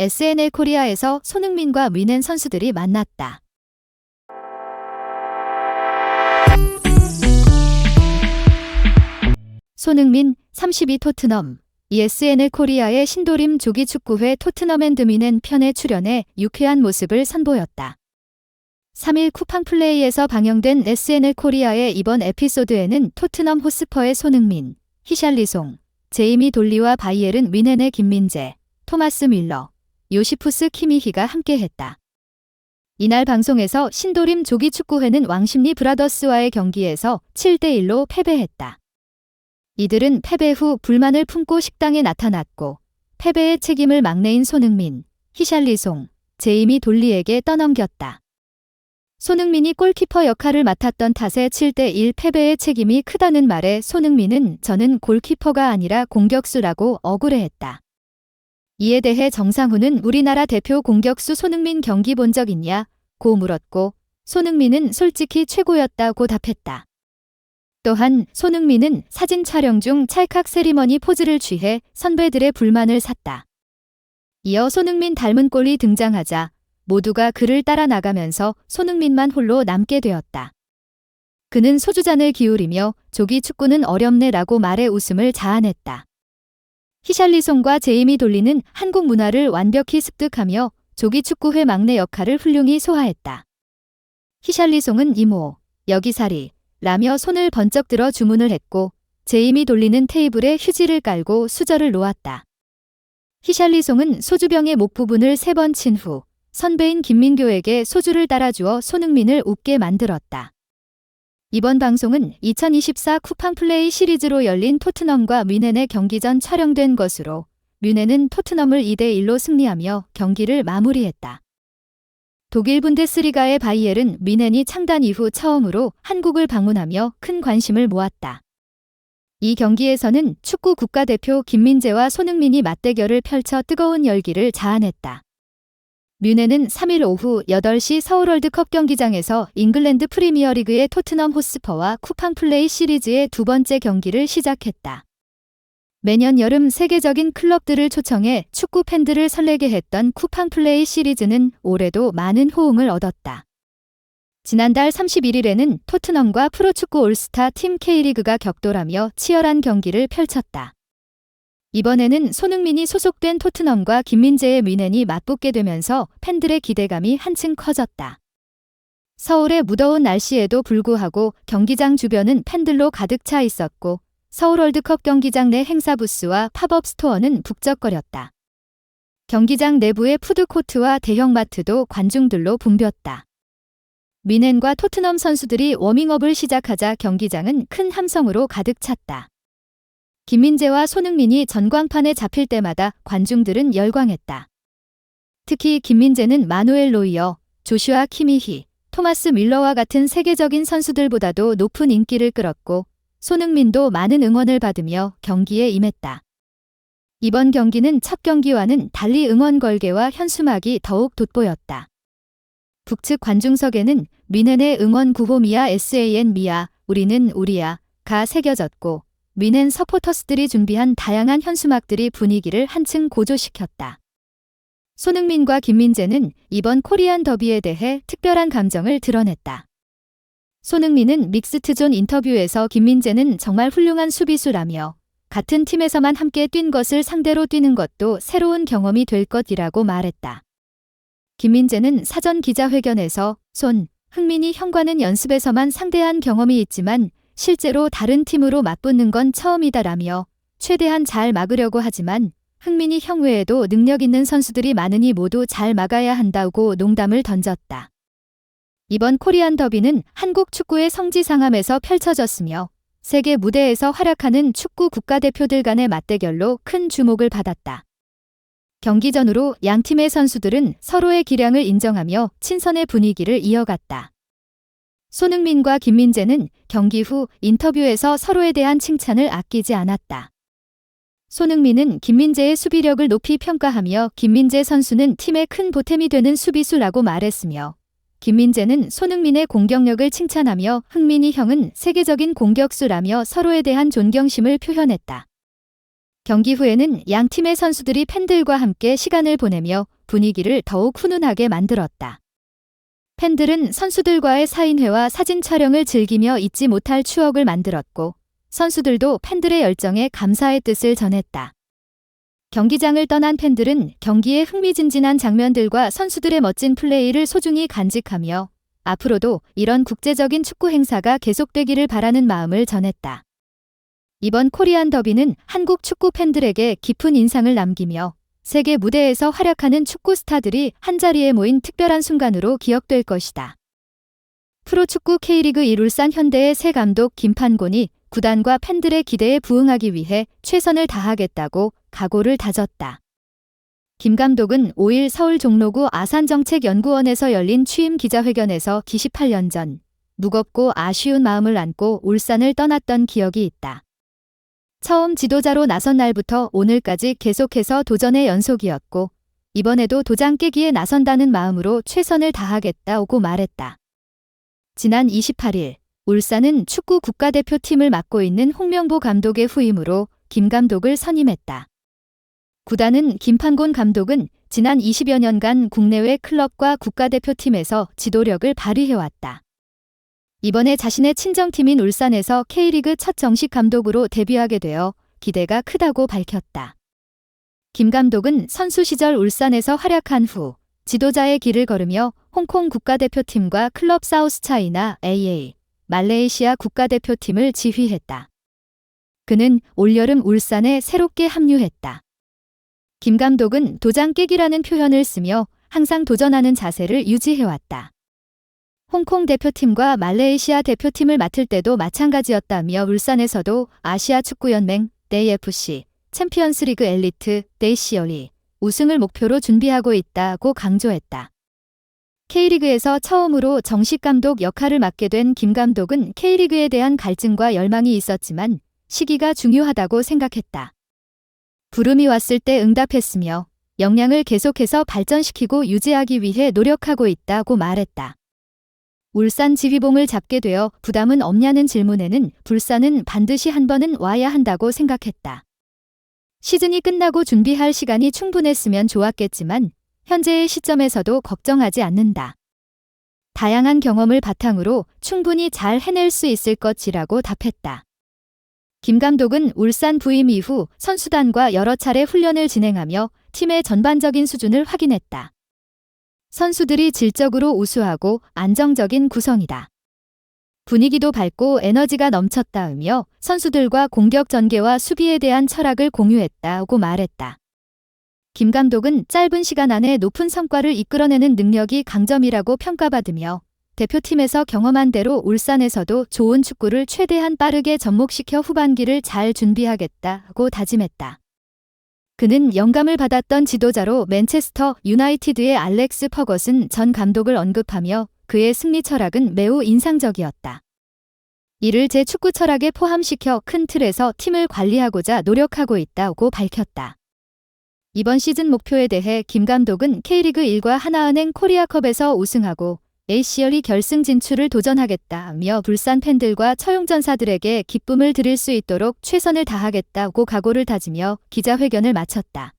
SNL 코리아에서 손흥민과 위넨 선수들이 만났다. 손흥민 32 토트넘 ESNL 코리아의 신도림 조기 축구회 토트넘 앤드 미넨 편에 출연해 유쾌한 모습을 선보였다. 3일 쿠팡 플레이에서 방영된 SNL 코리아의 이번 에피소드에는 토트넘 호스퍼의 손흥민, 히샬리송, 제이미 돌리와 바이에른 위넨의 김민재, 토마스 밀러, 요시푸스 키미히가 함께했다. 이날 방송에서 신도림 조기축구회는 왕십리 브라더스와의 경기에서 7대1로 패배했다. 이들은 패배 후 불만을 품고 식당에 나타났고 패배의 책임을 막내인 손흥민, 히샬리송, 제이미 돌리에게 떠넘겼다. 손흥민이 골키퍼 역할을 맡았던 탓에 7대1 패배의 책임이 크다는 말에 손흥민은 저는 골키퍼가 아니라 공격수라고 억울해했다. 이에 대해 정상훈은 우리나라 대표 공격수 손흥민 경기 본 적 있냐? 고 물었고 손흥민은 솔직히 최고였다고 답했다. 또한 손흥민은 사진 촬영 중 찰칵 세리머니 포즈를 취해 선배들의 불만을 샀다. 이어 손흥민 닮은 꼴이 등장하자 모두가 그를 따라 나가면서 손흥민만 홀로 남게 되었다. 그는 소주잔을 기울이며 조기 축구는 어렵네라고 말해 웃음을 자아냈다. 히샬리송과 제이미 돌리는 한국 문화를 완벽히 습득하며 조기 축구회 막내 역할을 훌륭히 소화했다. 히샬리송은 이모, 여기사리, 라며 손을 번쩍 들어 주문을 했고 제이미 돌리는 테이블에 휴지를 깔고 수저를 놓았다. 히샬리송은 소주병의 목 부분을 세 번 친 후 선배인 김민교에게 소주를 따라주어 손흥민을 웃게 만들었다. 이번 방송은 2024 쿠팡 플레이 시리즈로 열린 토트넘과 뮌헨의 경기 전 촬영된 것으로 뮌헨은 토트넘을 2대1로 승리하며 경기를 마무리했다. 독일 분데스리가의 바이엘은 뮌헨이 창단 이후 처음으로 한국을 방문하며 큰 관심을 모았다. 이 경기에서는 축구 국가대표 김민재와 손흥민이 맞대결을 펼쳐 뜨거운 열기를 자아냈다. 뮌헨은 3일 오후 8시 서울 월드컵 경기장에서 잉글랜드 프리미어리그의 토트넘 호스퍼와 쿠팡 플레이 시리즈의 두 번째 경기를 시작했다. 매년 여름 세계적인 클럽들을 초청해 축구 팬들을 설레게 했던 쿠팡 플레이 시리즈는 올해도 많은 호응을 얻었다. 지난달 31일에는 토트넘과 프로축구 올스타 팀 K리그가 격돌하며 치열한 경기를 펼쳤다. 이번에는 손흥민이 소속된 토트넘과 김민재의 뮌헨이 맞붙게 되면서 팬들의 기대감이 한층 커졌다. 서울의 무더운 날씨에도 불구하고 경기장 주변은 팬들로 가득 차 있었고 서울 월드컵 경기장 내 행사 부스와 팝업 스토어는 북적거렸다. 경기장 내부의 푸드코트와 대형마트도 관중들로 붐볐다. 뮌헨과 토트넘 선수들이 워밍업을 시작하자 경기장은 큰 함성으로 가득 찼다. 김민재와 손흥민이 전광판에 잡힐 때마다 관중들은 열광했다. 특히 김민재는 마누엘 로이어, 조슈아 키미히, 토마스 밀러와 같은 세계적인 선수들보다도 높은 인기를 끌었고 손흥민도 많은 응원을 받으며 경기에 임했다. 이번 경기는 첫 경기와는 달리 응원 걸개와 현수막이 더욱 돋보였다. 북측 관중석에는 뮌헨의 응원 구호 미아 SAN 미아, 우리는 우리야, 가 새겨졌고 뮌헨 서포터스들이 준비한 다양한 현수막들이 분위기를 한층 고조시켰다. 손흥민과 김민재는 이번 코리안 더비에 대해 특별한 감정을 드러냈다. 손흥민은 믹스트존 인터뷰에서 김민재는 정말 훌륭한 수비수라며 같은 팀에서만 함께 뛴 것을 상대로 뛰는 것도 새로운 경험이 될 것이라고 말했다. 김민재는 사전 기자회견에서 손, 흥민이 형과는 연습에서만 상대한 경험이 있지만 실제로 다른 팀으로 맞붙는 건 처음이다라며 최대한 잘 막으려고 하지만 흥민이 형 외에도 능력 있는 선수들이 많으니 모두 잘 막아야 한다고 농담을 던졌다. 이번 코리안 더비는 한국 축구의 성지상함에서 펼쳐졌으며 세계 무대에서 활약하는 축구 국가대표들 간의 맞대결로 큰 주목을 받았다. 경기 전으로 양 팀의 선수들은 서로의 기량을 인정하며 친선의 분위기를 이어갔다. 손흥민과 김민재는 경기 후 인터뷰에서 서로에 대한 칭찬을 아끼지 않았다. 손흥민은 김민재의 수비력을 높이 평가하며 김민재 선수는 팀의 큰 보탬이 되는 수비수라고 말했으며 김민재는 손흥민의 공격력을 칭찬하며 흥민이 형은 세계적인 공격수라며 서로에 대한 존경심을 표현했다. 경기 후에는 양 팀의 선수들이 팬들과 함께 시간을 보내며 분위기를 더욱 훈훈하게 만들었다. 팬들은 선수들과의 사인회와 사진 촬영을 즐기며 잊지 못할 추억을 만들었고 선수들도 팬들의 열정에 감사의 뜻을 전했다. 경기장을 떠난 팬들은 경기의 흥미진진한 장면들과 선수들의 멋진 플레이를 소중히 간직하며 앞으로도 이런 국제적인 축구 행사가 계속되기를 바라는 마음을 전했다. 이번 코리안 더비는 한국 축구 팬들에게 깊은 인상을 남기며 세계 무대에서 활약하는 축구 스타들이 한자리에 모인 특별한 순간으로 기억될 것이다. 프로축구 K리그 1 울산 현대의 새 감독 김판곤이 구단과 팬들의 기대에 부응하기 위해 최선을 다하겠다고 각오를 다졌다. 김 감독은 5일 서울 종로구 아산정책연구원에서 열린 취임 기자회견에서 28년 전 무겁고 아쉬운 마음을 안고 울산을 떠났던 기억이 있다. 처음 지도자로 나선 날부터 오늘까지 계속해서 도전의 연속이었고 이번에도 도장 깨기에 나선다는 마음으로 최선을 다하겠다고 말했다. 지난 28일 울산은 축구 국가대표팀을 맡고 있는 홍명보 감독의 후임으로 김 감독을 선임했다. 구단은 김판곤 감독은 지난 20여 년간 국내외 클럽과 국가대표팀에서 지도력을 발휘해왔다. 이번에 자신의 친정팀인 울산에서 K리그 첫 정식 감독으로 데뷔하게 되어 기대가 크다고 밝혔다. 김 감독은 선수 시절 울산에서 활약한 후 지도자의 길을 걸으며 홍콩 국가대표팀과 클럽 사우스 차이나 AA, 말레이시아 국가대표팀을 지휘했다. 그는 올여름 울산에 새롭게 합류했다. 김 감독은 도장 깨기라는 표현을 쓰며 항상 도전하는 자세를 유지해왔다. 홍콩 대표팀과 말레이시아 대표팀을 맡을 때도 마찬가지였다며 울산에서도 아시아 축구연맹, 네이FC, 챔피언스리그 엘리트, 네이시어리, 우승을 목표로 준비하고 있다고 강조했다. K리그에서 처음으로 정식 감독 역할을 맡게 된 김 감독은 K리그에 대한 갈증과 열망이 있었지만 시기가 중요하다고 생각했다. 부름이 왔을 때 응답했으며 역량을 계속해서 발전시키고 유지하기 위해 노력하고 있다고 말했다. 울산 지휘봉을 잡게 되어 부담은 없냐는 질문에는 불산은 반드시 한 번은 와야 한다고 생각했다. 시즌이 끝나고 준비할 시간이 충분했으면 좋았겠지만 현재의 시점에서도 걱정하지 않는다. 다양한 경험을 바탕으로 충분히 잘 해낼 수 있을 것이라고 답했다. 김 감독은 울산 부임 이후 선수단과 여러 차례 훈련을 진행하며 팀의 전반적인 수준을 확인했다. 선수들이 질적으로 우수하고 안정적인 구성이다. 분위기도 밝고 에너지가 넘쳤다으며 선수들과 공격 전개와 수비에 대한 철학을 공유했다고 말했다. 김 감독은 짧은 시간 안에 높은 성과를 이끌어내는 능력이 강점이라고 평가받으며 대표팀에서 경험한 대로 울산에서도 좋은 축구를 최대한 빠르게 접목시켜 후반기를 잘 준비하겠다고 다짐했다. 그는 영감을 받았던 지도자로 맨체스터 유나이티드의 알렉스 퍼거슨 전 감독을 언급하며 그의 승리 철학은 매우 인상적이었다. 이를 제 축구 철학에 포함시켜 큰 틀에서 팀을 관리하고자 노력하고 있다고 밝혔다. 이번 시즌 목표에 대해 김 감독은 K리그 1과 하나은행 코리아컵에서 우승하고 ACL이 결승 진출을 도전하겠다며 불산 팬들과 처용전사들에게 기쁨을 드릴 수 있도록 최선을 다하겠다고 각오를 다지며 기자회견을 마쳤다.